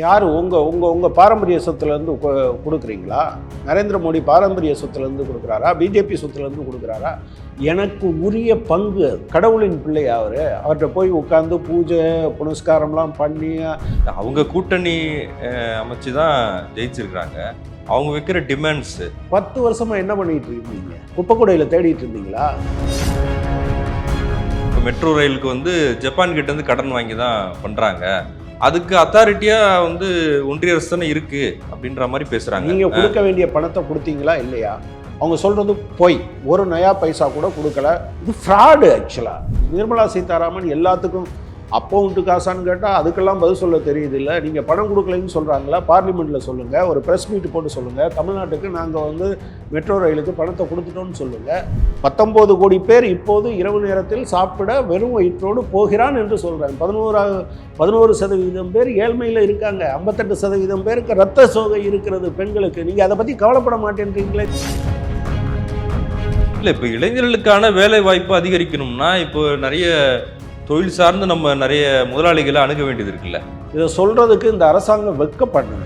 யார் உங்கள் உங்கள் உங்கள் பாரம்பரிய சொத்துலேருந்து கொடுக்குறீங்களா? நரேந்திர மோடி பாரம்பரிய சொத்துலேருந்து கொடுக்குறாரா? பிஜேபி சொத்துலேருந்து கொடுக்குறாரா? எனக்கு உரிய பங்கு கடவுளின் பிள்ளை அவர். அவர்கிட்ட போய் உட்காந்து பூஜை புனஸ்காரம்லாம் பண்ணி அவங்க கூட்டணி அமைச்சு தான் ஜெயிச்சிருக்கிறாங்க. அவங்க வைக்கிற டிமாண்ட்ஸ் பத்து வருஷமாக என்ன பண்ணிட்டு இருக்கீங்க? குப்பைக்கூடையில் தேடிட்டு இருந்தீங்களா? மெட்ரோ ரயிலுக்கு வந்து ஜப்பான் கிட்ட இருந்து கடன் வாங்கி தான் பண்றாங்க. அதுக்கு அத்தாரிட்டியா வந்து ஒன்றிய அரசு தானே இருக்கு அப்படின்ற மாதிரி பேசுறாங்க. நீங்கள் கொடுக்க வேண்டிய பணத்தை கொடுத்தீங்களா இல்லையா? அவங்க சொல்கிறது பொய். ஒரு நயா பைசா கூட கொடுக்கல. இது ஃப்ராடு ஆக்சுவலாக நிர்மலா சீதாராமன் எல்லாத்துக்கும் அப்போவுண்டு காசான்னு கேட்டால் அதுக்கெல்லாம் பதில் சொல்ல தெரியுது இல்லை நீங்கள் பணம் கொடுக்கலன்னு சொல்கிறாங்களா பார்லிமெண்ட்டில் சொல்லுங்கள் ஒரு ப்ரெஸ் மீட் போட்டு சொல்லுங்கள் தமிழ்நாட்டுக்கு நாங்கள் வந்து மெட்ரோ ரயிலுக்கு பணத்தை கொடுத்துட்டோம்னு சொல்லுங்கள் பத்தொம்போது கோடி பேர் இப்போது இரவு நேரத்தில் சாப்பிட வெறும் வயிற்றோடு போகிறான் என்று சொல்கிறாங்க பதினோரா பதினோரு சதவீதம் பேர் ஏழ்மையில் இருக்காங்க. ஐம்பத்தெட்டு சதவீதம் பேருக்கு ரத்த சோகை இருக்கிறது பெண்களுக்கு. நீங்கள் அதை பற்றி கவலைப்பட மாட்டேன்றீங்களே. இல்லை இப்போ இளைஞர்களுக்கான வேலை வாய்ப்பு அதிகரிக்கணும்னா இப்போ நிறைய தொழில் சார்ந்து நம்ம நிறைய முதலாளிகளை அணுக வேண்டியது இருக்குல்ல. இதை சொல்கிறதுக்கு இந்த அரசாங்கம் வெட்கப்படுங்க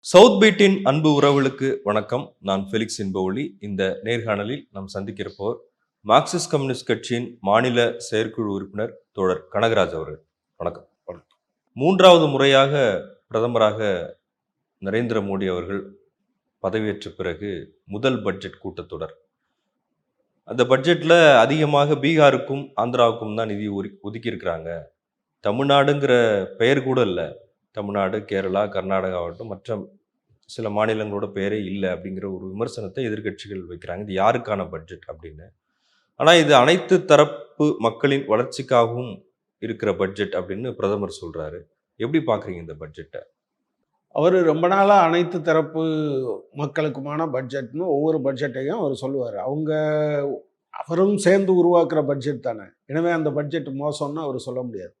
சவுத் பீட்டின் அன்பு உறவுகளுக்கு வணக்கம். நான் ஃபெலிக்ஸ் இன்பவுலி இந்த நேர்காணலில் நாம் சந்திக்கிறப்போர் மார்க்சிஸ்ட் கம்யூனிஸ்ட் கட்சியின் மாநில செயற்குழு உறுப்பினர் தோழர் கனகராஜ் அவர்கள். வணக்கம். மூன்றாவது முறையாக பிரதமராக நரேந்திர மோடி அவர்கள் பதவியேற்ற பிறகு முதல் பட்ஜெட் கூட்டத்தொடர். அந்த பட்ஜெட்டில் அதிகமாக பீகாருக்கும் ஆந்திராவுக்கும் தான் நிதி ஒதுக்கி ஒதுக்கியிருக்கிறாங்க. தமிழ்நாடுங்கிற பெயர் கூட இல்லை. தமிழ்நாடு கேரளா கர்நாடகா ஆகட்டும் மற்ற சில மாநிலங்களோட பெயரே இல்லை அப்படிங்கிற ஒரு விமர்சனத்தை எதிர்க்கட்சிகள் வைக்கிறாங்க. இது யாருக்கான பட்ஜெட் அப்படின்னு. ஆனால் இது அனைத்து தரப்பு மக்களின் வளர்ச்சிக்காகவும் இருக்கிற பட்ஜெட் அப்படின்னு பிரதமர் சொல்கிறாரு எப்படி பார்க்குறீங்க இந்த பட்ஜெட்டை அவர் ரொம்ப நாளாக அனைத்து தரப்பு மக்களுக்குமான பட்ஜெட்னு ஒவ்வொரு பட்ஜெட்டையும் அவர் சொல்லுவார். அவங்க அவரும் சேர்ந்து உருவாக்குற பட்ஜெட் தானே. எனவே அந்த பட்ஜெட் மோசம்னு அவர் சொல்ல முடியாது.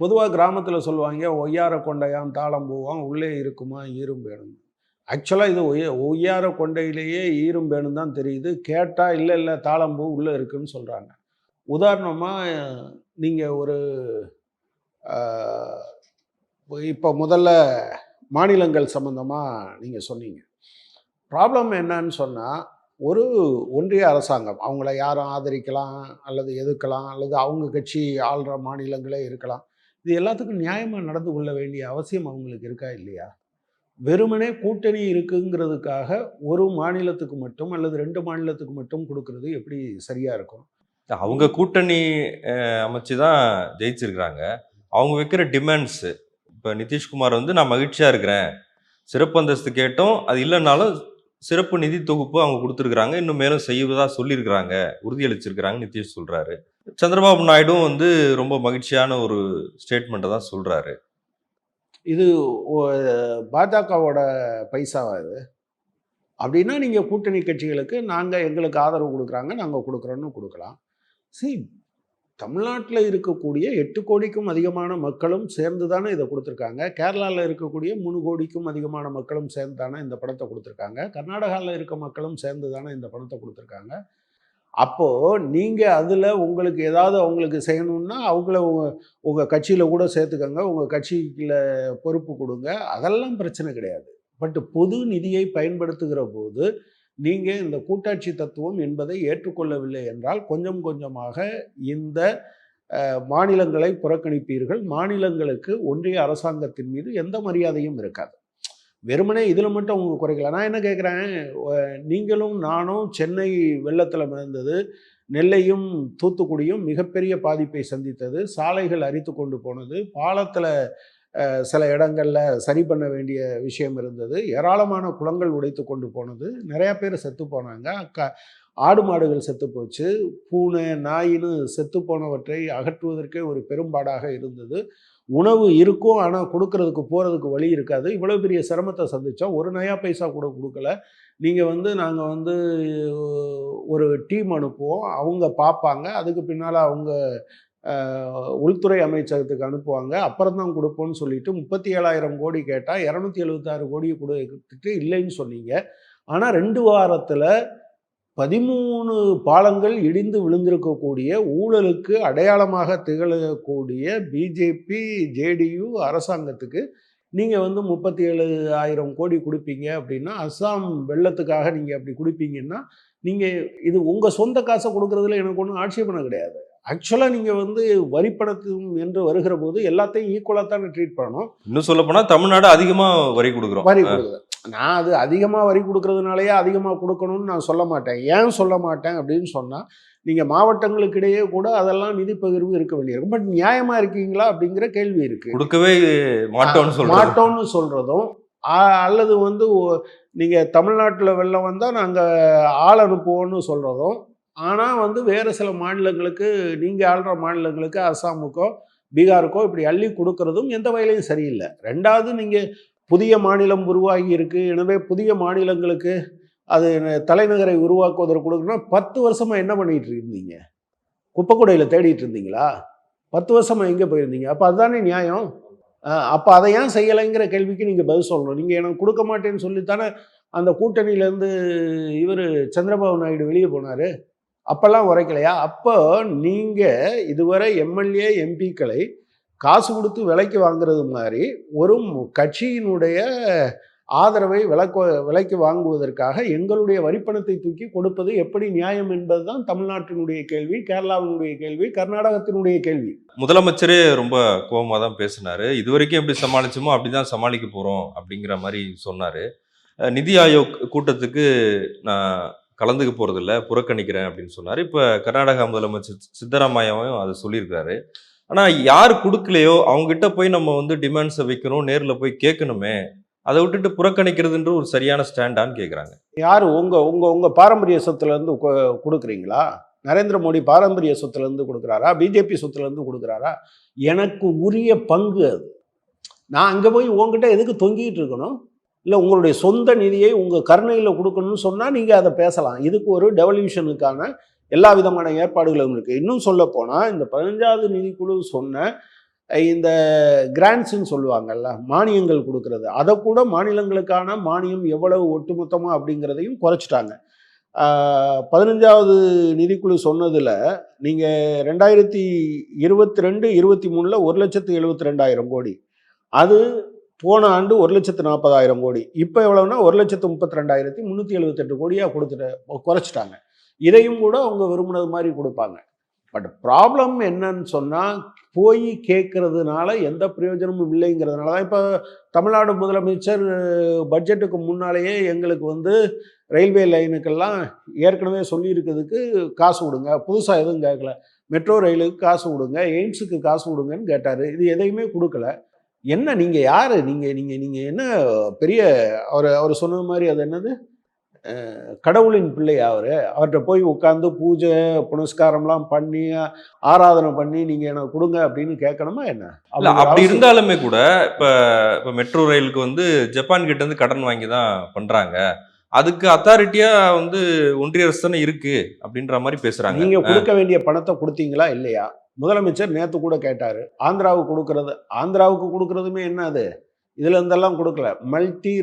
பொதுவாக கிராமத்தில் சொல்லுவாங்க ஒய்யார கொண்டையான் தாளம் பூவான் உள்ளே இருக்குமா ஈரும் வேணும். ஆக்சுவலாக இது ஒய்ய ஒய்யார கொண்டையிலேயே ஈரும் வேணும் தான் தெரியுது. கேட்டால் இல்லை இல்லை தாளம்பூ உள்ளே இருக்குன்னு சொல்கிறாங்க உதாரணமாக நீங்கள் ஒரு இப்போ முதல்ல மாநிலங்கள் சம்மந்தமாக நீங்கள் சொன்னீங்க. ப்ராப்ளம் என்னன்னு சொன்னால் ஒரு ஒன்றிய அரசாங்கம் அவங்கள யாரும் ஆதரிக்கலாம் அல்லது எதிர்க்கலாம் அல்லது அவங்க கட்சி ஆள்ற மாநிலங்களே இருக்கலாம். இது எல்லாத்துக்கும் நியாயமாக நடந்து கொள்ள வேண்டிய அவசியம் அவங்களுக்கு இருக்கா இல்லையா? வெறுமனே கூட்டணி இருக்குங்கிறதுக்காக ஒரு மாநிலத்துக்கு மட்டும் அல்லது ரெண்டு மாநிலத்துக்கு மட்டும் கொடுக்கறது எப்படி சரியாக இருக்கும்? அவங்க கூட்டணி அமைச்சு தான் ஜெயிச்சிருக்கிறாங்க. அவங்க வைக்கிற டிமாண்ட்ஸு இப்போ நிதிஷ்குமார் வந்து நான் மகிழ்ச்சியாக இருக்கிறேன். சிறப்பு அந்தஸ்து கேட்டோம். அது இல்லைனாலும் சிறப்பு நிதி தொகுப்பு அவங்க கொடுத்துருக்குறாங்க. இன்னும் மேலும் செய்வதாக சொல்லியிருக்கிறாங்க. உறுதியளிச்சிருக்கிறாங்க நிதிஷ் சொல்கிறாரு சந்திரபாபு நாயுடும் வந்து ரொம்ப மகிழ்ச்சியான ஒரு ஸ்டேட்மெண்ட்டை தான் சொல்கிறாரு இது பாஜகவோட பைசாவா இது அப்படின்னா நீங்கள் கூட்டணி கட்சிகளுக்கு நாங்கள் எங்களுக்கு ஆதரவு கொடுக்குறாங்க. நாங்கள் கொடுக்குறோன்னு கொடுக்கலாம். சரி தமிழ்நாட்டில் இருக்கக்கூடிய எட்டு கோடிக்கும் அதிகமான மக்களும் சேர்ந்து தானே இதை கொடுத்துருக்காங்க. கேரளாவில் இருக்கக்கூடிய மூணு கோடிக்கும் அதிகமான மக்களும் சேர்ந்து தானே இந்த பணத்தை கொடுத்துருக்காங்க. கர்நாடகாவில் இருக்க மக்களும் சேர்ந்து தானே இந்த பணத்தை கொடுத்துருக்காங்க. அப்போது நீங்கள் அதில் உங்களுக்கு ஏதாவது அவங்களுக்கு செய்யணும்னா அவங்கள உங்கள் உங்கள் கட்சியில் கூட சேர்த்துக்கங்க. உங்கள் கட்சியில் பொறுப்பு கொடுங்க. அதெல்லாம் பிரச்சனை கிடையாது. பட் பொது நிதியை பயன்படுத்துகிற போது நீங்கள் இந்த கூட்டாட்சி தத்துவம் என்பதை ஏற்றுக்கொள்ளவில்லை என்றால் கொஞ்சம் கொஞ்சமாக இந்த மாநிலங்களை புறக்கணிப்பீர்கள். மாநிலங்களுக்கு ஒன்றிய அரசாங்கத்தின் மீது எந்த மரியாதையும் இருக்காது. வெறுமனே இதில் மட்டும் அவங்க குறைக்கல. நான் என்ன கேட்குறேன் நீங்களும் நானும் சென்னை வெள்ளத்தில் மிதந்தது நெல்லையும் தூத்துக்குடியும் மிகப்பெரிய பாதிப்பை சந்தித்தது சாலைகள் அரித்து கொண்டு போனது பாலத்தில் சில இடங்களில் சரி பண்ண வேண்டிய விஷயம் இருந்தது. ஏராளமான குளங்கள் உடைத்து கொண்டு போனது. நிறையா பேர் செத்து போனாங்க. க ஆடு மாடுகள் செத்து போச்சு. பூனை நாயின்னு செத்து போனவற்றை அகற்றுவதற்கே ஒரு பெரும்பாடாக இருந்தது. உணவு இருக்கும். ஆனால் கொடுக்கறதுக்கு போகிறதுக்கு வழி இருக்காது. இவ்வளோ பெரிய சிரமத்தை சந்தித்தோம் ஒரு நயா பைசா கூட கொடுக்கல. நீங்கள் வந்து நாங்கள் வந்து ஒரு டீம் அனுப்புவோம். அவங்க பார்ப்பாங்க அதுக்கு பின்னால் அவங்க உள்துறை அமைச்சகத்துக்கு அனுப்புவாங்க. அப்புறம் தான் கொடுப்போம்னு சொல்லிட்டு முப்பத்தி ஏழாயிரம் கோடி கேட்டால் இரநூத்தி எழுபத்தாறு கோடி கொடுத்துட்டு இல்லைன்னு சொன்னீங்க. ஆனால் ரெண்டு வாரத்தில் பதிமூணு பாலங்கள் இடிந்து விழுந்திருக்கக்கூடிய ஊழலுக்கு அடையாளமாக திகழக்கூடிய பிஜேபி ஜேடியு அரசாங்கத்துக்கு நீங்கள் வந்து முப்பத்தி ஏழு ஆயிரம் கோடி கொடுப்பீங்க அப்படின்னா அஸ்ஸாம் வெள்ளத்துக்காக நீங்கள் அப்படி கொடுப்பீங்கன்னா நீங்கள் இது உங்கள் சொந்த காசை கொடுக்குறதுல எனக்கு ஒன்றும் ஆட்சேபணம் கிடையாது. ஆக்சுவலாக நீங்கள் வந்து வரிப்பணத்தும் என்று வருகிற போது எல்லாத்தையும் ஈக்குவலாக தானே ட்ரீட் பண்ணணும். இன்னும் சொல்ல போனா தமிழ்நாடு அதிகமா வரி கொடுக்குறோம். வரி கொடுக்குறது நான் அது அதிகமாக வரி கொடுக்கறதுனாலயே அதிகமாக கொடுக்கணும்னு நான் சொல்ல மாட்டேன். ஏன் சொல்ல மாட்டேன் அப்படின்னு சொன்னால் நீங்கள் மாவட்டங்களுக்கிடையே கூட அதெல்லாம் நிதி பகிர்வு இருக்க வேண்டியிருக்கும். பட் நியாயமாக இருக்கீங்களா அப்படிங்கிற கேள்வி இருக்கு. கொடுக்கவே மாட்டோம்னு சொல்றாங்க மாட்டோம்னு சொல்கிறதும் அல்லது வந்து ஒ- நீங்க தமிழ்நாட்டில் வெள்ளம் வந்தால் நாங்கள் ஆள் அனுப்புவோம்னு சொல்கிறதும் ஆனால் வந்து வேறு சில மாநிலங்களுக்கு நீங்கள் ஆள்ற மாநிலங்களுக்கு அஸ்ஸாமுக்கோ பீகாருக்கோ இப்படி அள்ளி கொடுக்கறதும் எந்த வகையிலையும் சரியில்லை. ரெண்டாவது நீங்கள் புதிய மாநிலம் உருவாகி இருக்குது எனவே புதிய மாநிலங்களுக்கு அது தலைநகரை உருவாக்குவதற்கு கொடுக்கணும்னா பத்து வருஷமாக என்ன பண்ணிகிட்டு இருந்தீங்க? குப்பைக்குடையில் தேடிட்டு இருந்தீங்களா? பத்து வருஷமாக எங்கே போயிருந்தீங்க? அப்போ அதுதானே நியாயம்? அப்போ அதை ஏன் செய்யலைங்கிற கேள்விக்கு நீங்கள் பதில் சொல்லணும். நீங்கள் எனக்கு கொடுக்க மாட்டேன்னு சொல்லித்தானே அந்த கூட்டணியிலேருந்து இவர் சந்திரபாபு நாயுடு வெளியே போனார்? அப்போல்லாம் உரைக்கலையா? அப்போ நீங்கள் இதுவரை எம்எல்ஏ எம்பிக்களை காசு கொடுத்து விலைக்கு வாங்குறது மாதிரி ஒரு கட்சியினுடைய ஆதரவை விலக்கு விலைக்கு வாங்குவதற்காக எங்களுடைய வரிப்பணத்தை தூக்கி கொடுப்பது எப்படி நியாயம் என்பதுதான் தமிழ்நாட்டினுடைய கேள்வி கேரளாவினுடைய கேள்வி கர்நாடகத்தினுடைய கேள்வி. முதலமைச்சரே ரொம்ப கோபமாக தான் பேசினாரு. இது வரைக்கும் எப்படி சமாளிச்சோமோ அப்படிதான் சமாளிக்க போகிறோம் அப்படிங்கிற மாதிரி சொன்னார். நிதி ஆயோக் கூட்டத்துக்கு நான் கலந்துக்க போகிறதில்ல புறக்கணிக்கிறேன் அப்படின்னு சொன்னார். இப்போ கர்நாடகா முதலமைச்சர் சித்தராமையாவும் அதை சொல்லியிருக்காரு ஆனால் யார் கொடுக்கலையோ அவங்ககிட்ட போய் நம்ம வந்து டிமாண்ட்ஸை வைக்கணும் நேரில் போய் கேட்கணுமே அதை விட்டுட்டு புறக்கணிக்கிறதுன்ற ஒரு சரியான ஸ்டாண்டான்னு கேட்குறாங்க யார் உங்கள் உங்கள் உங்கள் பாரம்பரிய சொத்துலேருந்து கொடுக்குறீங்களா? நரேந்திர மோடி பாரம்பரிய சொத்துலேருந்து கொடுக்குறாரா? பிஜேபி சொத்துலேருந்து கொடுக்குறாரா? எனக்கு உரிய பங்கு அது. நான் அங்கே போய் உங்ககிட்ட எதுக்கு தொங்கிட்டு இருக்கணும்? இல்லை உங்களுடைய சொந்த நிதியை உங்கள் கருணையில் கொடுக்கணும்னு சொன்னால் நீங்கள் அதை பேசலாம். இதுக்கு ஒரு டெவல்யூஷனுக்கான எல்லா விதமான ஏற்பாடுகளும் இருக்குது இன்னும் சொல்ல போனால் இந்த பதினஞ்சாவது நிதிக்குழு சொன்ன இந்த கிராண்ட்ஸ்ன்னு சொல்லுவாங்கல்ல மானியங்கள் கொடுக்கறது. அதை கூட மாநிலங்களுக்கான மானியம் எவ்வளவு ஒட்டுமொத்தமாக அப்படிங்கிறதையும் குறைச்சிட்டாங்க. பதினஞ்சாவது நிதிக்குழு சொன்னதில் நீங்கள் ரெண்டாயிரத்தி இருபத்தி ரெண்டு இருபத்தி மூணில் ஒரு லட்சத்து எழுபத்தி ரெண்டாயிரம் கோடி. அது போன ஆண்டு ஒரு லட்சத்து நாற்பதாயிரம் கோடி. இப்போ எவ்வளோன்னா ஒரு லட்சத்து முப்பத்தி ரெண்டாயிரத்தி முந்நூற்றி எழுபத்தெட்டு கோடியாக கொடுத்துட்டு குறைச்சிட்டாங்க. இதையும் கூட அவங்க விரும்பினது மாதிரி கொடுப்பாங்க. பட் ப்ராப்ளம் என்னன்னு சொன்னால் போய் கேட்கறதுனால எந்த பிரயோஜனமும் இல்லைங்கிறதுனால தான். இப்போ தமிழ்நாடு முதலமைச்சர் பட்ஜெட்டுக்கு முன்னாலேயே எங்களுக்கு வந்து ரயில்வே லைனுக்கெல்லாம் ஏற்கனவே சொல்லியிருக்கிறதுக்கு காசு கொடுங்க. புதுசாக எதுவும் கேட்கல. மெட்ரோ ரயிலுக்கு காசு கொடுங்க. எய்ம்ஸுக்கு காசு கொடுங்கன்னு கேட்டார். இது எதையுமே கொடுக்கல. என்ன நீங்கள் யார்? நீங்கள் நீங்கள் நீங்கள் என்ன பெரிய அவர் அவர் சொன்னது மாதிரி அது என்னது? கடவுளின் பிள்ளை அவர். அவர்கிட்ட போய் உட்காந்து பூஜை புனஸ்காரம்லாம் பண்ணி ஆராதனை பண்ணி நீங்கள் எனக்கு கொடுங்க அப்படின்னு கேட்கணுமா என்ன? இல்ல அப்படி இருந்தாலுமே கூட இப்ப இப்ப மெட்ரோ ரயிலுக்கு வந்து ஜப்பான் கிட்ட இருந்து கடன் வாங்கி தான் பண்றாங்க. அதுக்கு அத்தாரிட்டியா வந்து ஒன்றிய அரசு தானே இருக்கு அப்படின்ற மாதிரி பேசுறாங்க. நீங்க கொடுக்க வேண்டிய பணத்தை கொடுத்தீங்களா? இல்லையா? முதலமைச்சர் நேற்று கூட கேட்டார் ஆந்திராவுக்கு கொடுக்கறது ஆந்திராவுக்கு கொடுக்கறதுமே என்ன அது? இதுல இருந்தெல்லாம் கொடுக்கல. மல்டி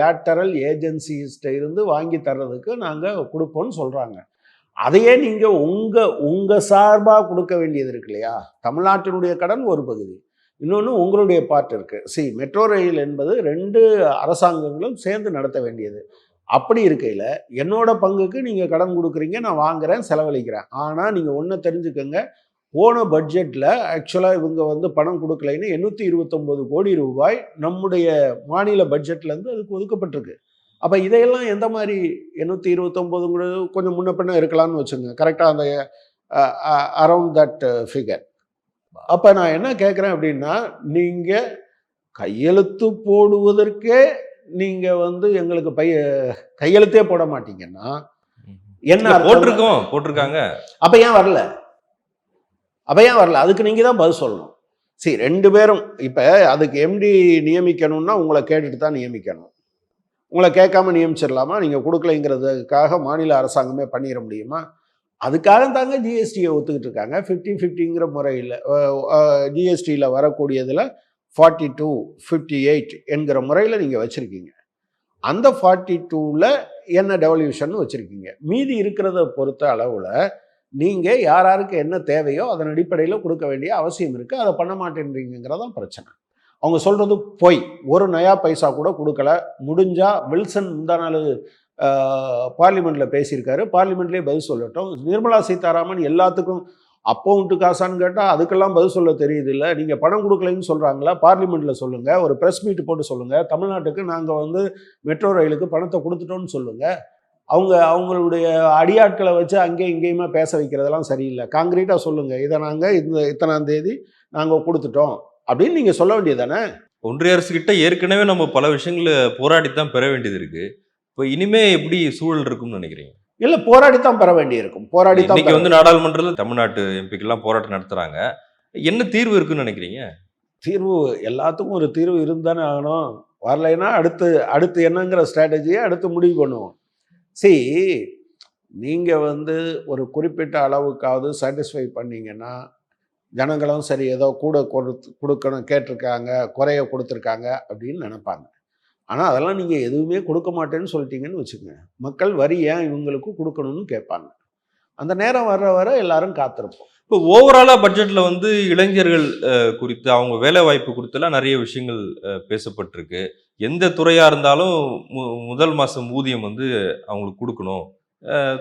லேட்டரல் ஏஜென்சிஸ்ட இருந்து வாங்கி தர்றதுக்கு நாங்கள் கொடுப்போம்னு சொல்கிறாங்க அதையே நீங்கள் உங்கள் உங்கள் சார்பாக கொடுக்க வேண்டியது இருக்கு இல்லையா? தமிழ்நாட்டினுடைய கடன் ஒரு பகுதி. இன்னொன்று உங்களுடைய பார்ட் இருக்குது சி மெட்ரோ ரயில் என்பது ரெண்டு அரசாங்கங்களும் சேர்ந்து நடத்த வேண்டியது. அப்படி இருக்கையில் என்னோட பங்குக்கு நீங்கள் கடன் கொடுக்குறீங்க நான் வாங்குறேன் செலவழிக்கிறேன். ஆனால் நீங்கள் ஒன்று தெரிஞ்சுக்கோங்க போன பட்ஜெட்டில் ஆக்சுவலாக இவங்க வந்து பணம் கொடுக்கலைன்னு எண்ணூற்றி இருபத்தொம்போது கோடி ரூபாய் நம்முடைய மாநில பட்ஜெட்லேருந்து அதுக்கு ஒதுக்கப்பட்டிருக்கு. அப்போ இதையெல்லாம் எந்த மாதிரி எண்ணூற்றி இருபத்தொம்போதுங்கிறது கொஞ்சம் முன்ன பின்ன இருக்கலாம்னு வச்சுங்க. கரெக்டாக அந்த அரவுண்ட் தட் ஃபிகர் அப்போ நான் என்ன கேட்குறேன் அப்படின்னா நீங்கள் கையெழுத்து போடுவதற்கே நீங்கள் வந்து எங்களுக்கு பைய கையெழுத்தே போட மாட்டீங்கன்னா என்ன? போட்டிருக்கோம் போட்டிருக்காங்க. அப்ப ஏன் வரல? அப்ப ஏன் வரல? அதுக்கு நீங்கள் தான் பதில் சொல்லணும். சரி ரெண்டு பேரும் இப்போ அதுக்கு எம்டி நியமிக்கணும்னா உங்களை கேட்டுட்டு தான் நியமிக்கணும். உங்களை கேட்காம நியமிச்சிடலாமா? நீங்கள் கொடுக்கலைங்கிறதுக்காக மாநில அரசாங்கமே பண்ணிட முடியுமா? அதுக்காக தாங்க ஜிஎஸ்டியை ஒத்துக்கிட்டு இருக்காங்க. ஃபிஃப்டி ஃபிஃப்டிங்கிற முறையில் ஜிஎஸ்டியில் வரக்கூடியதில் ஃபார்ட்டி டூ ஃபிஃப்டி எயிட் என்கிற முறையில் நீங்கள் வச்சுருக்கீங்க. அந்த ஃபார்ட்டி டூவில் என்ன டெவல்யூஷன் வச்சுருக்கீங்க. மீதி இருக்கிறத பொறுத்த அளவில் நீங்கள் யார் யாருக்கு என்ன தேவையோ அதன் அடிப்படையில் கொடுக்க வேண்டிய அவசியம் இருக்குது அதை பண்ண மாட்டேன்றீங்கிறதான் பிரச்சனை. அவங்க சொல்கிறது பொய். ஒரு நயா பைசா கூட கொடுக்கல. முடிஞ்சால் வில்சன் முந்தா நாள் பார்லிமெண்ட்டில் பேசியிருக்காரு. பார்லிமெண்ட்லேயே பதில் சொல்லட்டும். நிர்மலா சீதாராமன் எல்லாத்துக்கும் அப்போவுண்ட்டு காசான்னு கேட்டால் அதுக்கெல்லாம் பதில் சொல்ல தெரியுது இல்லை நீங்கள் பணம் கொடுக்கலைன்னு சொல்கிறாங்களா பார்லிமெண்ட்டில் சொல்லுங்கள் ஒரு ப்ரெஸ் மீட் போட்டு சொல்லுங்கள் தமிழ்நாட்டுக்கு நாங்கள் வந்து மெட்ரோ ரயிலுக்கு பணத்தை கொடுத்துட்டோம்னு சொல்லுங்கள் அவங்க அவங்களுடைய அடியாட்களை வச்சு அங்கேயும் இங்கேயுமா பேச வைக்கிறதெல்லாம் சரியில்லை. காங்கிரீட்டாக சொல்லுங்கள் இதை நாங்கள் இந்த இத்தனாம் தேதி நாங்கள் கொடுத்துட்டோம். அப்படின்னு நீங்கள் சொல்ல வேண்டியது தானே ஒன்றிய அரசு கிட்ட ஏற்கனவே நம்ம பல விஷயங்களை போராடித்தான் பெற வேண்டியது இருக்கு. இப்போ இனிமே எப்படி சூழல் இருக்கும்னு நினைக்கிறீங்க? இல்லை போராடித்தான் பெற வேண்டியிருக்கும். இன்னைக்கு பெற வந்து நாடாளுமன்றத்தில் தமிழ்நாட்டு எம்பிக்கெல்லாம் போராட்டம் நடத்துறாங்க. என்ன தீர்வு இருக்குன்னு நினைக்கிறீங்க? தீர்வு எல்லாத்துக்கும் ஒரு தீர்வு இருந்தானே ஆகணும். வரலைன்னா அடுத்து அடுத்து என்னங்கிற ஸ்ட்ராட்டஜியை அடுத்து முடிவு பண்ணுவோம். சி நீங்கள் வந்து ஒரு குறிப்பிட்ட அளவுக்காவது சாட்டிஸ்ஃபை பண்ணீங்கன்னா ஜனங்களும் சரி ஏதோ கூட கொடுத்து கொடுக்கணும் கேட்டிருக்காங்க குறைய கொடுத்துருக்காங்க அப்படின்னு நினைப்பாங்க. ஆனால் அதெல்லாம் நீங்கள் எதுவுமே கொடுக்க மாட்டேன்னு சொல்லிட்டீங்கன்னு வச்சுக்கோங்க. மக்கள் வரி ஏன் இவங்களுக்கு கொடுக்கணும்னு கேட்பாங்க. அந்த நேரம் வர்ற வர எல்லாரும் காத்திருப்போம். இப்போ ஓவராலாக பட்ஜெட்டில் வந்து இளைஞர்கள் குறித்து அவங்க வேலை வாய்ப்பு குறித்தெல்லாம் நிறைய விஷயங்கள் பேசப்பட்டிருக்கு. எந்த துறையாக இருந்தாலும் மு- முதல் மாதம் ஊதியம் வந்து அவங்களுக்கு கொடுக்கணும்.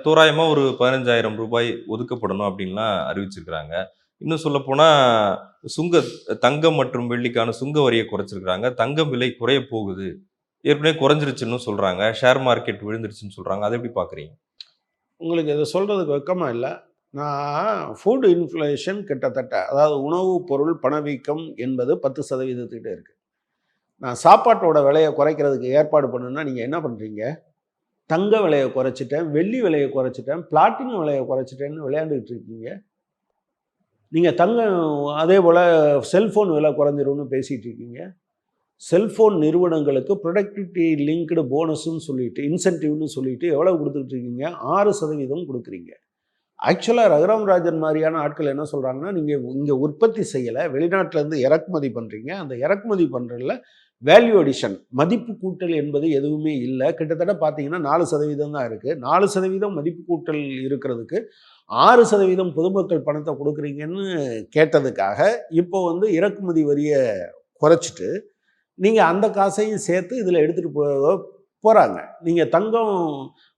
தோராயமாக ஒரு பதினஞ்சாயிரம் ரூபாய் ஒதுக்கப்படணும் அப்படின்லாம் அறிவிச்சிருக்கிறாங்க. இன்னும் சொல்லப்போனால் சுங்க தங்கம் மற்றும் வெள்ளிக்கான சுங்க வரியை குறைச்சிருக்கிறாங்க. தங்கம் விலை குறைய போகுது. ஏற்கனவே குறைஞ்சிருச்சுன்னு சொல்கிறாங்க ஷேர் மார்க்கெட் விழுந்துருச்சுன்னு சொல்கிறாங்க அதை எப்படி பார்க்குறீங்க உங்களுக்கு இதை சொல்கிறதுக்கு வெக்கமாக இல்லை. நான் ஃபுட் இன்ஃப்ளேஷன் கிட்டத்தட்ட அதாவது உணவுப் பொருள் பணவீக்கம் என்பது பத்து சதவீதத்துக்கிட்ட இருக்குது நான் சாப்பாட்டோட விலையை குறைக்கிறதுக்கு ஏற்பாடு பண்ணுன்னா நீங்கள் என்ன பண்ணுறீங்க தங்க விலையை குறைச்சிட்டேன் வெள்ளி விலையை குறைச்சிட்டேன் பிளாட்டினம் விலையை குறைச்சிட்டேன்னு விளையாண்டுக்கிட்டு இருக்கீங்க. நீங்கள் தங்கம் அதே போல் செல்ஃபோன் விலை குறைஞ்சிரும்னு பேசிகிட்டு இருக்கீங்க. செல்ஃபோன் நிறுவனங்களுக்கு ப்ரொடக்டிவிட்டி லிங்க்டு போனஸ்ன்னு சொல்லிட்டு இன்சென்டிவ்னு சொல்லிட்டு எவ்வளோ கொடுத்துட்டு இருக்கீங்க? ஆறு சதவீதம் கொடுக்குறீங்க. ஆக்சுவலாக ரகுராம் ராஜன் மாதிரியான ஆட்கள் என்ன சொல்கிறாங்கன்னா நீங்கள் இங்கே உற்பத்தி செய்யலை வெளிநாட்டிலேருந்து இறக்குமதி பண்ணுறீங்க அந்த இறக்குமதி பண்ணுறதுல வேல்யூ அடிஷன் மதிப்பு கூட்டல் என்பது எதுவுமே இல்லை. கிட்டத்தட்ட பார்த்தீங்கன்னா நாலு சதவீதம் தான் இருக்குது நாலு சதவீதம் மதிப்பு கூட்டல் இருக்கிறதுக்கு ஆறு சதவீதம் பொதுமக்கள் பணத்தை கொடுக்குறீங்கன்னு கேட்டதுக்காக இப்போ வந்து இறக்குமதி வரியை குறைச்சிட்டு நீங்கள் அந்த காசையும் சேர்த்து இதில் எடுத்துகிட்டு போ போகிறாங்க நீங்கள் தங்கம்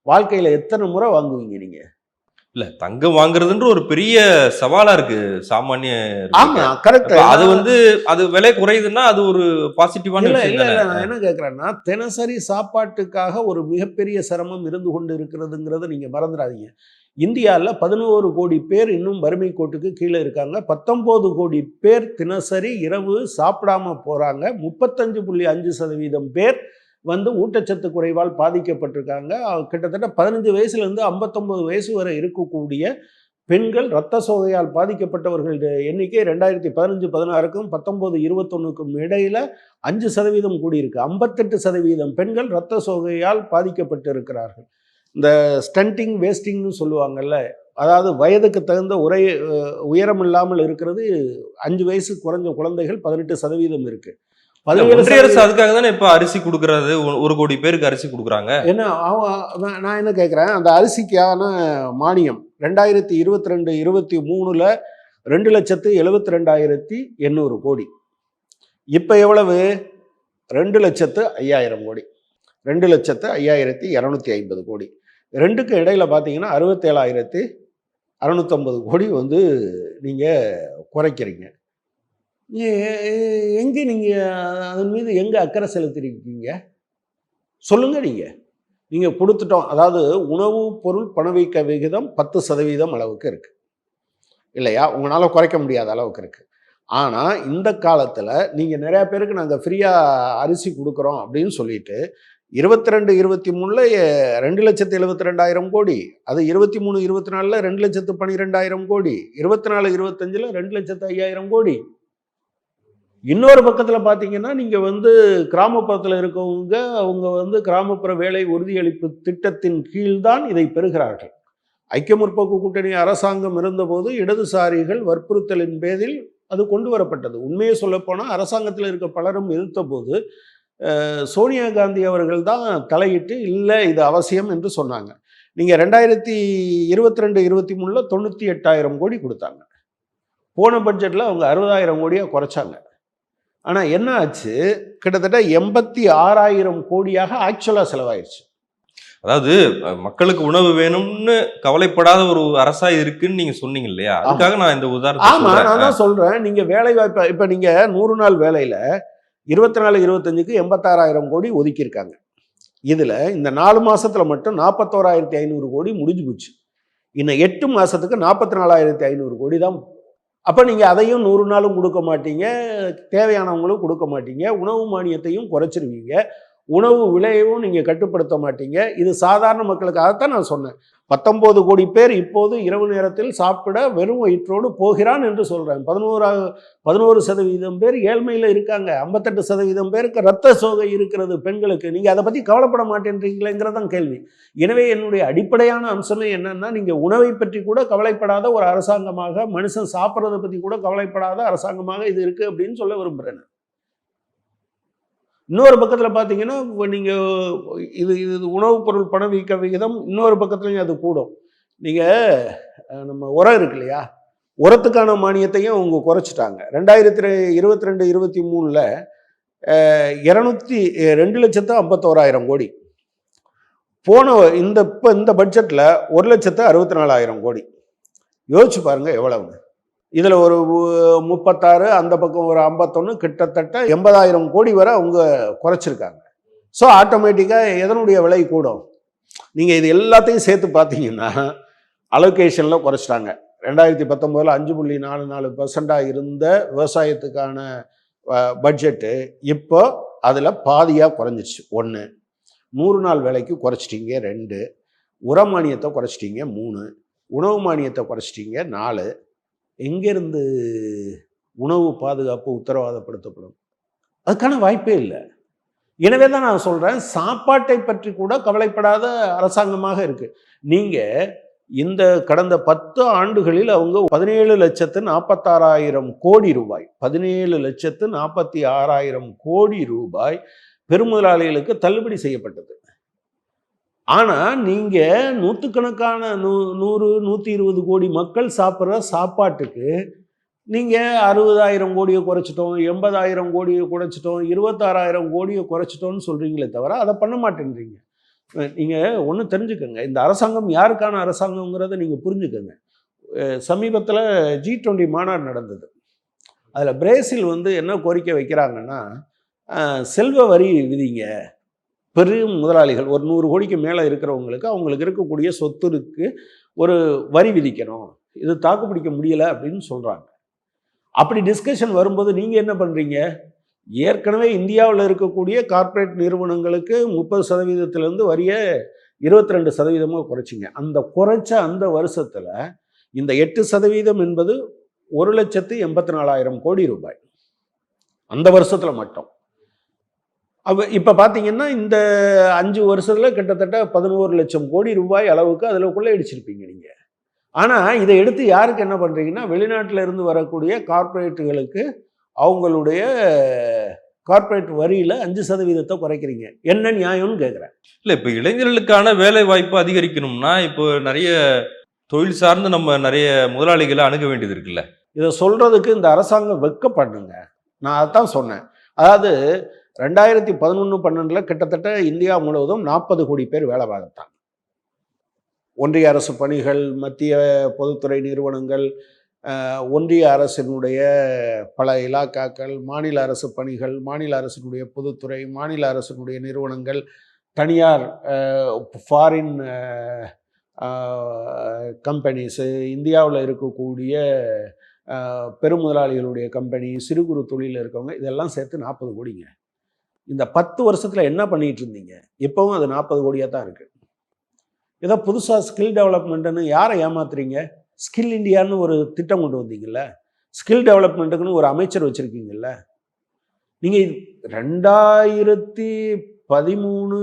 வாழ்க்கையில் எத்தனை முறை வாங்குவீங்க நீங்கள் இல்ல தங்கம் வாங்குறதுன்ற ஒரு பெரிய சவாலா இருக்கு சாமானிய ஆமா கரெக்ட் அது வந்து அது விலை குறையுதுன்னா அது ஒரு பாசிட்டிவான நான் என்ன கேட்குறேன்னா தினசரி சாப்பாட்டுக்காக ஒரு மிகப்பெரிய சிரமம் இருந்து கொண்டு இருக்கிறதுங்கிறத நீங்க மறந்துடாதீங்க. இந்தியாவில் பதினோரு கோடி பேர் இன்னும் வறுமை கோட்டுக்கு கீழே இருக்காங்க. பத்தொம்போது கோடி பேர் தினசரி இரவு சாப்பிடாம போறாங்க. முப்பத்தஞ்சு புள்ளி அஞ்சு சதவீதம் பேர் வந்து ஊட்டச்சத்து குறைவால் பாதிக்கப்பட்டிருக்காங்க. கிட்டத்தட்ட பதினஞ்சு வயசுலேருந்து ஐம்பத்தொம்போது வயசு வரை இருக்கக்கூடிய பெண்கள் இரத்த சோகையால் பாதிக்கப்பட்டவர்கள் எண்ணிக்கை ரெண்டாயிரத்தி பதினஞ்சு பதினாறுக்கும் பத்தொம்போது இருபத்தொன்றுக்கும் இடையில் அஞ்சு சதவீதம் கூடியிருக்கு. ஐம்பத்தெட்டு சதவீதம் பெண்கள் இரத்த சோகையால் பாதிக்கப்பட்டு இருக்கிறார்கள் இந்த ஸ்டண்டிங் வேஸ்டிங்னு சொல்லுவாங்கல்ல அதாவது வயதுக்கு தகுந்த உரை உயரம் இல்லாமல் இருக்கிறது அஞ்சு வயசு குறைஞ்ச குழந்தைகள் பதினெட்டு சதவீதம் இருக்குது அரசு அதுக்காக தானே இப்ப அரிசி கொடுக்கறது? ஒரு- கோடி பேருக்கு அரிசி கொடுக்குறாங்க. என்ன அவன் நான் என்ன கேட்குறேன் அந்த அரிசிக்கான மானியம் ரெண்டாயிரத்தி இருபத்தி ரெண்டு இருபத்தி மூணுல ரெண்டு லட்சத்து எழுபத்தி ரெண்டாயிரத்தி எண்ணூறு கோடி. இப்போ எவ்வளவு? ரெண்டு லட்சத்து ஐயாயிரம் கோடி. ரெண்டு லட்சத்து ஐயாயிரத்தி இரநூத்தி ஐம்பது கோடி. ரெண்டுக்கு இடையில பார்த்தீங்கன்னா அறுபத்தேழாயிரத்தி அறநூற்றம்பது கோடி வந்து நீங்கள் குறைக்கிறீங்க. எங்கே நீங்கள் அதன் மீது எங்கே அக்கறை செலுத்திருக்கீங்க? சொல்லுங்கள் நீங்கள் நீங்கள் கொடுத்துட்டோம் அதாவது உணவு பொருள் பணவீக்க விகிதம் பத்து சதவீதம் அளவுக்கு இருக்குது இல்லையா? உங்களால் குறைக்க முடியாத அளவுக்கு இருக்குது ஆனால் இந்த காலத்தில் நீங்கள் நிறையா பேருக்கு நாங்கள் ஃப்ரீயாக அரிசி கொடுக்குறோம் அப்படின்னு சொல்லிட்டு இருபத்தி ரெண்டு இருபத்தி மூணில் ரெண்டு லட்சத்து எழுபத்தி ரெண்டாயிரம் கோடி அது இருபத்தி மூணு இருபத்தி நாலில் ரெண்டு லட்சத்து பன்னிரெண்டாயிரம் கோடி இருபத்தி நாலு இருபத்தஞ்சில் ரெண்டு லட்சத்து ஐயாயிரம் கோடி. இன்னொரு பக்கத்தில் பார்த்தீங்கன்னா நீங்கள் வந்து கிராமப்புறத்தில் இருக்கவங்க அவங்க வந்து கிராமப்புற வேலை உறுதியளிப்பு திட்டத்தின் கீழ்தான் இதை பெறுகிறார்கள். ஐக்கிய முற்போக்கு கூட்டணி அரசாங்கம் இருந்தபோது இடதுசாரிகள் வற்புறுத்தலின் பேரில் அது கொண்டு வரப்பட்டது. உண்மையை சொல்லப்போனால் அரசாங்கத்தில் இருக்க பலரும் எதிர்த்த போது சோனியா காந்தி அவர்கள் தான் தலையிட்டு இல்லை இது அவசியம் என்று சொன்னாங்க. நீங்கள் ரெண்டாயிரத்தி இருபத்தி ரெண்டு இருபத்தி மூணில் தொண்ணூற்றி எட்டாயிரம் கோடி கொடுத்தாங்க. போன பட்ஜெட்டில் அவங்க அறுபதாயிரம் கோடியாக குறைச்சாங்க. ஆனால் என்ன ஆச்சு கிட்டத்தட்ட எண்பத்தி ஆறாயிரம் கோடியாக ஆக்சுவலாக செலவாயிருச்சு. அதாவது மக்களுக்கு உணவு வேணும்னு கவலைப்படாத ஒரு அரசா இருக்குன்னு நீங்க சொன்னீங்க இல்லையா? அதுக்காக நான் இந்த உதாரணத்தை ஆமா. நான் தான் சொல்றேன். நீங்க வேலை வாய்ப்பு இப்ப நீங்க நூறு நாள் வேலையில இருபத்தி நாலு இருபத்தஞ்சுக்கு எண்பத்தாறாயிரம் கோடி ஒதுக்கியிருக்காங்க. இதுல இந்த நாலு மாசத்துல மட்டும் நாற்பத்தோராயிரத்தி ஐநூறு கோடி முடிஞ்சு போச்சு. இன்னும் எட்டு மாசத்துக்கு நாற்பத்தி நாலாயிரத்தி ஐநூறு கோடி தான் அப்போ நீங்கள் அதையும் நூறு நாளும் கொடுக்க மாட்டீங்க தேவையானவங்களும் கொடுக்க மாட்டீங்க உணவு மானியத்தையும் குறைச்சிருவீங்க. உணவு விலையவும் நீங்கள் கட்டுப்படுத்த மாட்டீங்க. இது சாதாரண மக்களுக்காகத்தான் நான் சொன்னேன். பத்தொன்பது கோடி பேர் இப்போது இரவு நேரத்தில் சாப்பிட வெறும் வயிற்றோடு போகிறான் என்று சொல்கிறேன் பதினோரா பதினோரு சதவீதம் பேர் ஏழ்மையில் இருக்காங்க. ஐம்பத்தெட்டு சதவீதம் பேருக்கு ரத்த சோகை இருக்கிறது பெண்களுக்கு. நீங்கள் அதை பற்றி கவலைப்பட மாட்டேன்றீங்களேங்கிறதான் கேள்வி. எனவே என்னுடைய அடிப்படையான அம்சமே என்னென்னா நீங்கள் உணவை பற்றி கூட கவலைப்படாத ஒரு அரசாங்கமாக மனுஷன் சாப்பிட்றதை பற்றி கூட கவலைப்படாத அரசாங்கமாக இது இருக்குது அப்படின்னு சொல்ல விரும்புகிறேன் இன்னொரு பக்கத்தில் பார்த்தீங்கன்னா நீங்கள் இது இது உணவுப் பொருள் பணவீக்க விகிதம் இன்னொரு பக்கத்துலையும் அது கூடும். நீங்கள் நம்ம உரம் இருக்கு இல்லையா? உரத்துக்கான மானியத்தையும் அவங்க குறைச்சிட்டாங்க. ரெண்டாயிரத்தி இருபத்தி ரெண்டு இருபத்தி மூணில் இரநூத்தி ரெண்டு லட்சத்து ஐம்பத்தோராயிரம் கோடி. போன இந்த இப்போ இந்த பட்ஜெட்டில் ஒரு லட்சத்து அறுபத்தி நாலாயிரம் கோடி. யோசிச்சு பாருங்கள் எவ்வளவுங்க இதில் ஒரு முப்பத்தாறு அந்த பக்கம் ஒரு ஐம்பத்தொன்று கிட்டத்தட்ட எண்பதாயிரம் கோடி வரை அவங்க குறைச்சிருக்காங்க. ஸோ ஆட்டோமேட்டிக்காக எதனுடைய விலை கூடும்? நீங்கள் இது எல்லாத்தையும் சேர்த்து பார்த்தீங்கன்னா அலோகேஷனில் குறைச்சிட்டாங்க. ரெண்டாயிரத்தி பத்தொம்போதில் அஞ்சு புள்ளி நாலு நாலு பர்சண்டாக இருந்த விவசாயத்துக்கான பட்ஜெட்டு இப்போ அதில் பாதியாக குறைஞ்சிச்சு ஒன்று நூறு நாள் வேலைக்கு குறைச்சிட்டீங்க. ரெண்டு உர மானியத்தை குறைச்சிட்டீங்க. மூணு உணவு மானியத்தை குறைச்சிட்டீங்க. நாலு எங்கேருந்து உணவு பாதுகாப்பு உத்தரவாதப்படுத்தப்படும்? அதுக்கான வாய்ப்பே இல்லை. எனவே தான் நான் சொல்கிறேன் சாப்பாட்டை பற்றி கூட கவலைப்படாத அரசாங்கமாக இருக்குது நீங்கள் இந்த கடந்த பத்து ஆண்டுகளில் அவங்க பதினேழு லட்சத்து நாற்பத்தாறாயிரம் கோடி ரூபாய் பதினேழு லட்சத்து நாற்பத்தி ஆறாயிரம் கோடி ரூபாய் பெருமுதலாளிகளுக்கு தள்ளுபடி செய்யப்பட்டது. ஆனால் நீங்கள் நூற்றுக்கணக்கான நூ நூறு நூற்றி இருபது கோடி மக்கள் சாப்பிட்ற சாப்பாட்டுக்கு நீங்கள் அறுபதாயிரம் கோடியை குறைச்சிட்டோம் எண்பதாயிரம் கோடியை குறைச்சிட்டோம் இருபத்தாறாயிரம் கோடியை குறைச்சிட்டோம்னு சொல்கிறீங்களே தவிர அதை பண்ண மாட்டேன்றீங்க. நீங்கள் ஒன்று தெரிஞ்சுக்கோங்க. இந்த அரசாங்கம் யாருக்கான அரசாங்கங்கிறத நீங்கள் புரிஞ்சுக்கோங்க. சமீபத்தில் ஜி டுவெண்ட்டி மாநாடு நடந்தது. அதில் பிரேசில் வந்து என்ன கோரிக்கை வைக்கிறாங்கன்னா செல்வ வரி விதிங்க. பெரும் முதலாளிகள் ஒரு நூறு கோடிக்கு மேலே இருக்கிறவங்களுக்கு அவங்களுக்கு இருக்கக்கூடிய சொத்துருக்கு ஒரு வரி விதிக்கணும். இது தாக்கு பிடிக்க முடியலை அப்படின்னு சொல்கிறாங்க அப்படி டிஸ்கஷன் வரும்போது நீங்கள் என்ன பண்ணுறீங்க ஏற்கனவே இந்தியாவில் இருக்கக்கூடிய கார்ப்பரேட் நிறுவனங்களுக்கு முப்பது சதவீதத்திலேருந்து வரியை இருபத்தி ரெண்டு சதவீதமாக குறைச்சிங்க. அந்த குறைச்ச அந்த வருஷத்தில் இந்த எட்டு சதவீதம் என்பது ஒரு லட்சத்து எண்பத்தி நாலாயிரம் கோடி ரூபாய். அந்த வருஷத்தில் மட்டும். அப்போ இப்போ பார்த்தீங்கன்னா இந்த அஞ்சு வருஷத்தில் கிட்டத்தட்ட பதினோரு லட்சம் கோடி ரூபாய் அளவுக்கு அதில் கொள்ளையடிச்சிருப்பீங்க நீங்கள் ஆனால் இதை எடுத்து யாருக்கு என்ன பண்ணுறீங்கன்னா வெளிநாட்டில் இருந்து வரக்கூடிய கார்ப்பரேட்டுகளுக்கு அவங்களுடைய கார்ப்பரேட் வரியில் அஞ்சு சதவீதத்தை குறைக்கிறீங்க. என்ன நியாயம்னு கேட்குறேன் இல்ல இப்ப இளைஞர்களுக்கான வேலை வாய்ப்பு அதிகரிக்கணும்னா இப்போ நிறைய தொழில் சார்ந்து நம்ம நிறைய முதலாளிகளை அணுக வேண்டியது இருக்குல்ல. இதை சொல்கிறதுக்கு இந்த அரசாங்கம் வெட்கப்படுங்க நான் அதான் சொன்னேன். அதாவது ரெண்டாயிரத்தி பதினொன்று பன்னெண்டில் கிட்டத்தட்ட இந்தியா முழுவதும் நாற்பது கோடி பேர் வேலை பார்த்தாங்க ஒன்றிய அரசு பணிகள் மத்திய பொதுத்துறை நிறுவனங்கள் ஒன்றிய அரசினுடைய பல இலாக்காக்கள் மாநில அரசு பணிகள் மாநில அரசினுடைய பொதுத்துறை மாநில அரசினுடைய நிறுவனங்கள் தனியார் ஃபாரின் கம்பெனிஸு இந்தியாவில் இருக்கக்கூடிய பெருமுதலாளிகளுடைய கம்பெனி சிறு குறு தொழிலில் இருக்கவங்க இதெல்லாம் சேர்த்து நாற்பது கோடிங்க. இந்த பத்து வருஷத்தில் என்ன பண்ணிட்டு இருந்தீங்க? இப்போவும் அது நாற்பது கோடியாக தான் இருக்குது ஏதோ புதுசாக ஸ்கில் டெவலப்மெண்ட்டுன்னு யாரை ஏமாத்துறீங்க? ஸ்கில் இந்தியான்னு ஒரு திட்டம் கொண்டு வந்தீங்கல்ல? ஸ்கில் டெவலப்மெண்ட்டுக்குன்னு ஒரு அமைச்சர் வச்சுருக்கீங்கல்ல? நீங்கள் ரெண்டாயிரத்தி பதிமூணு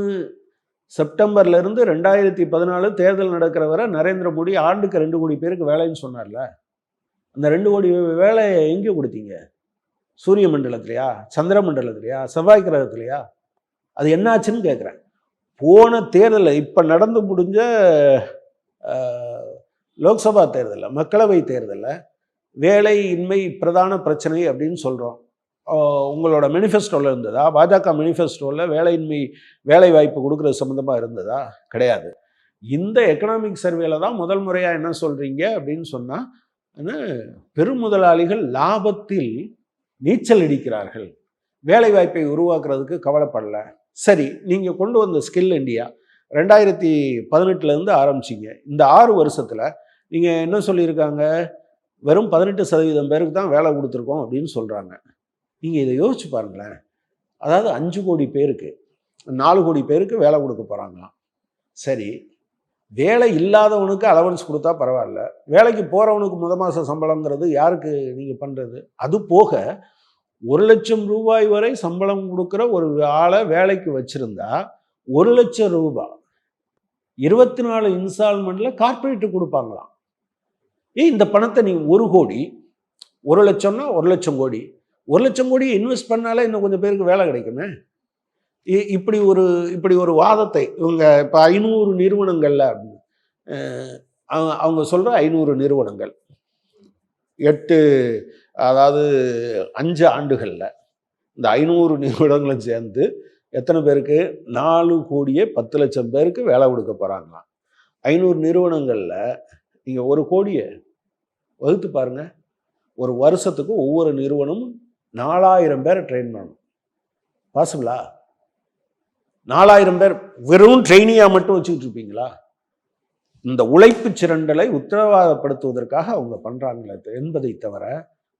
செப்டம்பர்லேருந்து ரெண்டாயிரத்தி பதினாலு தேர்தல் நடக்கிற வரை நரேந்திர மோடி ஆண்டுக்கு ரெண்டு கோடி பேருக்கு வேலைன்னு சொன்னார்ல? அந்த ரெண்டு கோடி வேலையை எங்கே கொடுத்தீங்க? சூரிய மண்டலத்திலையா? சந்திர மண்டலத்திலையா? செவ்வாய் கிரகத்திலையா? அது என்னாச்சுன்னு கேட்குறேன் போன தேர்தலில் இப்போ நடந்து முடிஞ்ச லோக்சபா தேர்தலில் மக்களவை தேர்தலில் வேலையின்மை பிரதான பிரச்சனை அப்படின்னு சொல்கிறோம் உங்களோட மெனிஃபெஸ்டோவில் இருந்ததா? பாஜக மெனிஃபெஸ்டோவில் வேலையின்மை வேலை வாய்ப்பு கொடுக்குறது சம்மந்தமாக இருந்ததா? கிடையாது. இந்த எக்கனாமிக் சர்வேல தான் முதல் முறையாக என்ன சொல்கிறீங்க அப்படின்னு சொன்னால் பெருமுதலாளிகள் லாபத்தில் நீச்சல் அடிக்கிறார்கள். வேலை வாய்ப்பை உருவாக்குறதுக்கு கவலைப்படல. சரி நீங்கள் கொண்டு வந்த ஸ்கில் இந்தியா ரெண்டாயிரத்தி பதினெட்டுலேருந்து ஆரம்பிச்சிங்க. இந்த ஆறு வருஷத்தில் நீங்கள் என்ன சொல்லியிருக்காங்க? வெறும் பதினெட்டு சதவீதம் பேருக்கு தான் வேலை கொடுத்துருக்கோம் அப்படின்னு சொல்கிறாங்க நீங்கள் இதை யோசிச்சு பாருங்களேன். அதாவது அஞ்சு கோடி பேருக்கு நாலு கோடி பேருக்கு வேலை கொடுக்க போகிறாங்களாம் சரி வேலை இல்லாதவனுக்கு அலவன்ஸ் கொடுத்தா பரவாயில்ல. வேலைக்கு போகிறவனுக்கு முத மாத சம்பளங்கிறது யாருக்கு நீங்கள் பண்ணுறது அது போக ஒரு லட்சம் ரூபாய் வரை சம்பளம் கொடுக்குற ஒரு ஆளை வேலைக்கு வச்சுருந்தா ஒரு லட்சம் ரூபாய் இருபத்தி நாலு இன்ஸ்டால்மெண்ட்டில் கார்ப்பரேட்டு கொடுப்பாங்களாம். ஏ இந்த பணத்தை நீ ஒரு கோடி ஒரு லட்சம்னா ஒரு லட்சம் கோடி ஒரு லட்சம் கோடி இன்வெஸ்ட் பண்ணாலே இன்னும் கொஞ்சம் பேருக்கு வேலை கிடைக்குமே? இப்படி ஒரு இப்படி ஒரு வாதத்தை இவங்க இப்போ ஐநூறு நிறுவனங்கள்ல அவங்க அவங்க சொல்கிற ஐநூறு நிறுவனங்கள். எட்டு அதாவது அஞ்சு ஆண்டுகளில் இந்த ஐநூறு நிறுவனங்களும் சேர்ந்து எத்தனை பேருக்கு? நாலு கோடியே பத்து லட்சம் பேருக்கு வேலை கொடுக்க போகிறாங்களாம் ஐநூறு நிறுவனங்களில் நீங்கள் ஒரு கோடியை வகுத்து பாருங்க. ஒரு வருஷத்துக்கு ஒவ்வொரு நிறுவனமும் நாலாயிரம் பேரை ட்ரெயின் பண்ணணும். பாசிபிளா நாலாயிரம் பேர் வெறும் ட்ரெயினியாக மட்டும் வச்சுக்கிட்டு இருப்பீங்களா? இந்த உழைப்பு சிரண்டலை உத்தரவாதப்படுத்துவதற்காக அவங்க பண்ணுறாங்களே என்பதை தவிர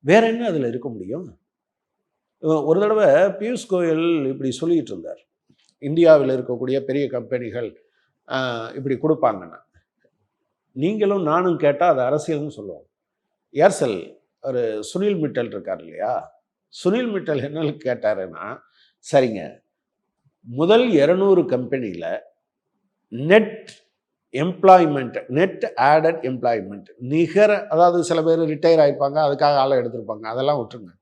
வேற என்ன அதில் இருக்க முடியும்? ஒரு தடவை பியூஷ் கோயல் இப்படி சொல்லிட்டு இருந்தார். இந்தியாவில் இருக்கக்கூடிய பெரிய கம்பெனிகள் இப்படி கொடுப்பாங்கன்னு. நீங்களும் நானும் கேட்டால் அது அரசியல்னு சொல்லுவோம். ஏர்செல் ஒரு சுனில் மிட்டல் இருக்கார் இல்லையா? சுனில் மிட்டல் என்ன கேட்டாருன்னா சரிங்க முதல் இரநூறு கம்பெனியில் net employment net added employment நிகர அதாவது சில பேர் ரிட்டையர் ஆகிருப்பாங்க அதுக்காக ஆளை எடுத்திருப்பாங்க அதெல்லாம் விட்டுருங்க.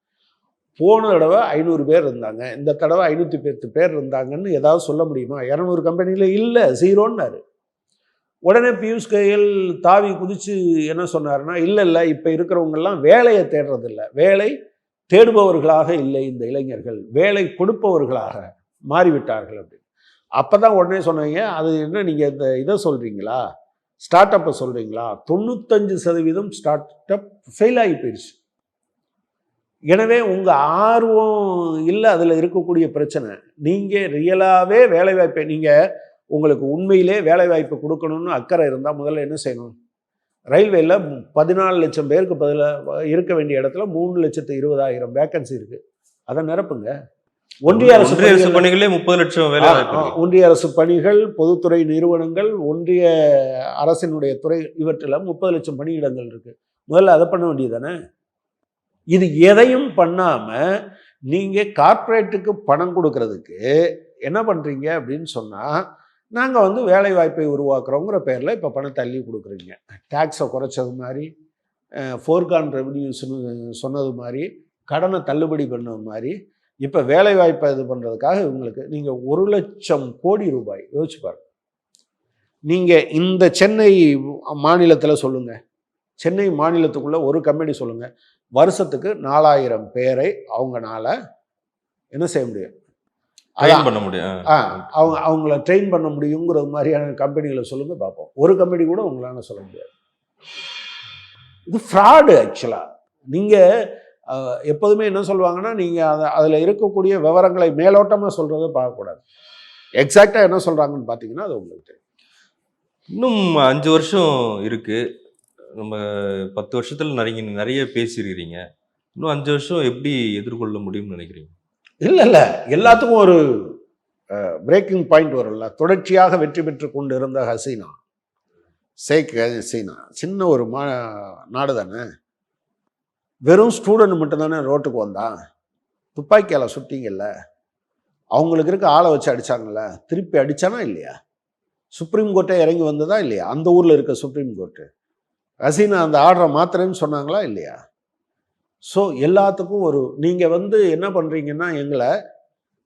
போன தடவை ஐநூறு பேர் இருந்தாங்க இந்த தடவை ஐநூற்றி பத்து பேர் இருந்தாங்கன்னு ஏதாவது சொல்ல முடியுமா? இரநூறு கம்பெனியில் இல்லை ஜீரோன்னாரு உடனே பியூஷ் கோயல் தாவி குதித்து என்ன சொன்னார்னா இல்லை இல்லை இப்போ இருக்கிறவங்கெல்லாம் வேலையை தேடுறதில்ல வேலை தேடுபவர்களாக இல்லை இந்த இளைஞர்கள் வேலை கொடுப்பவர்களாக மாறிவிட்டார்கள் அப்படின்னு. அப்போ தான் உடனே சொன்னீங்க அது என்ன நீங்கள் இந்த இதை சொல்கிறீங்களா ஸ்டார்ட் அப்பை சொல்கிறீங்களா தொண்ணூத்தஞ்சு சதவீதம் ஸ்டார்ட் அப் ஃபெயில் ஆகி போயிடுச்சு எனவே உங்கள் ஆர்வம் இல்லை அதில் இருக்கக்கூடிய பிரச்சனை. நீங்கள் ரியலாகவே வேலைவாய்ப்பை நீங்கள் உங்களுக்கு உண்மையிலே வேலைவாய்ப்பு கொடுக்கணும்னு அக்கறை இருந்தால் முதல்ல என்ன செய்யணும்? ரயில்வேயில் பதினாலு லட்சம் பேருக்கு பதில இருக்க வேண்டிய இடத்துல மூணு லட்சத்து இருபதாயிரம் வேக்கன்சி இருக்குது அதை நிரப்புங்க. ஒன்றிய அரசு ஒன்றிய அரசு பணிகள் முப்பது லட்சம் வேலை. ஒன்றிய அரசு பணிகள் பொதுத்துறை நிறுவனங்கள் ஒன்றிய அரசினுடைய துறை இவற்றில் முப்பது லட்சம் பணியிடங்கள் இருக்கு. முதல்ல அதை பண்ண வேண்டியதானே இது எதையும் பண்ணாம நீங்க கார்ப்பரேட்டுக்கு பணம் கொடுக்கறதுக்கு என்ன பண்றீங்க அப்படின்னு சொன்னா நாங்க வந்து வேலை வாய்ப்பை உருவாக்குறோங்கிற பேர்ல இப்ப பணத்தை தள்ளி கொடுக்குறீங்க. டேக்ஸை குறைச்சது மாதிரி ஃபோர்கான் ரெவன்யூஸ்னு சொன்னது மாதிரி கடனை தள்ளுபடி பண்ணது மாதிரி இப்போ வேலை வாய்ப்பை இது பண்ணுறதுக்காக இவங்களுக்கு நீங்கள் ஒரு லட்சம் கோடி ரூபாய் யோசிச்சு பாருங்க. நீங்கள் இந்த சென்னை மாநிலத்தில் சொல்லுங்கள் சென்னை மாநிலத்துக்குள்ள ஒரு கம்பெனி சொல்லுங்கள் வருஷத்துக்கு நாலாயிரம் பேரை அவங்கனால என்ன செய்ய முடியும்? அதான், பண்ண முடியும். ஆ, அவங்க அவங்கள ட்ரெயின் பண்ண முடியுங்கிறது மாதிரியான கம்பெனிகளை சொல்லுங்கள் பார்ப்போம். ஒரு கம்பெனி கூட உங்களால சொல்ல முடியாது. இது ஃப்ராடு ஆக்சுவலாக நீங்கள் எப்போதுமே என்ன சொல்லுவாங்கன்னா நீங்கள் அதை அதில் இருக்கக்கூடிய விவரங்களை மேலோட்டமாக சொல்கிறத பார்க்கக்கூடாது. எக்ஸாக்டாக என்ன சொல்கிறாங்கன்னு பார்த்தீங்கன்னா அது உங்களுக்கு தெரியும். இன்னும் அஞ்சு வருஷம் இருக்கு. நம்ம பத்து வருஷத்துல நிறைய நிறைய பேசியிருக்கிறீங்க. இன்னும் அஞ்சு வருஷம் எப்படி எதிர்கொள்ள முடியும்னு நினைக்கிறீங்க? இல்லை இல்லை. எல்லாத்துக்கும் ஒரு பிரேக்கிங் பாயிண்ட் வரும்ல. தொடர்ச்சியாக வெற்றி பெற்று கொண்டு இருந்த ஹசீனா ஷேக் ஹசீனா. சின்ன ஒரு மா நாடு தானே வெறும் ஸ்டூடெண்ட் மட்டும்தானே ரோட்டுக்கு வந்தான் துப்பாக்கியால் சுட்டிங்கல்ல? அவங்களுக்கு இருக்க ஆளை வச்சு அடிச்சாங்கல்ல? திருப்பி அடித்தானா இல்லையா? சுப்ரீம் கோர்ட்டே இறங்கி வந்ததா இல்லையா? அந்த ஊரில் இருக்க சுப்ரீம் கோர்ட்டு ஹசீனா அந்த ஆர்டரை மாத்திரைன்னு சொன்னாங்களா இல்லையா? ஸோ எல்லாத்துக்கும் ஒரு நீங்கள் வந்து என்ன பண்ணுறீங்கன்னா எங்களை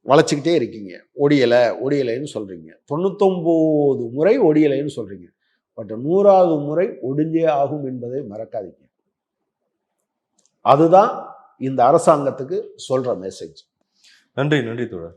வளைச்சிக்கிட்டே இருக்கீங்க. ஒடியலை ஒடியலைன்னு சொல்கிறீங்க தொண்ணூத்தொம்போது முறை ஒடியலைன்னு சொல்கிறீங்க பட் நூறாவது முறை ஒடிஞ்சே ஆகும் என்பதை மறக்காதீங்க. அதுதான் இந்த அரசாங்கத்துக்கு சொல்கிற மெசேஜ் நன்றி நன்றி தோழர்.